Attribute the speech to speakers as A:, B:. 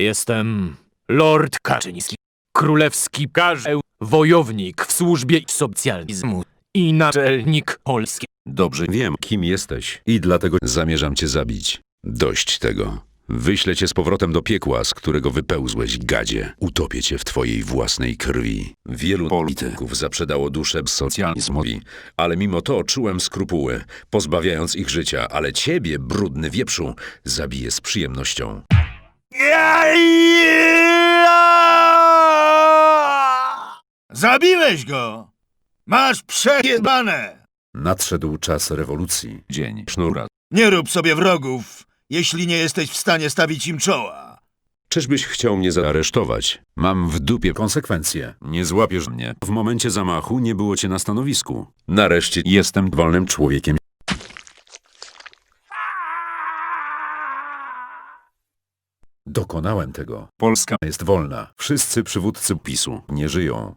A: Jestem Lord Kaczyński, królewski karzeł, wojownik w służbie socjalizmu i naczelnik Polski.
B: Dobrze wiem, kim jesteś i dlatego zamierzam cię zabić. Dość tego. Wyślę cię z powrotem do piekła, z którego wypełzłeś, gadzie. Utopię cię w twojej własnej krwi. Wielu polityków zaprzedało duszę socjalizmowi, ale mimo to czułem skrupuły, pozbawiając ich życia, ale ciebie, brudny wieprzu, zabiję z przyjemnością.
C: Zabiłeś go! Masz przejebane!
B: Nadszedł czas rewolucji. Dzień sznura.
C: Nie rób sobie wrogów, jeśli nie jesteś w stanie stawić im czoła.
B: Czyżbyś chciał mnie zaaresztować? Mam w dupie konsekwencje. Nie złapiesz mnie. W momencie zamachu nie było cię na stanowisku. Nareszcie jestem wolnym człowiekiem. Dokonałem tego. Polska jest wolna. Wszyscy przywódcy PiSu nie żyją.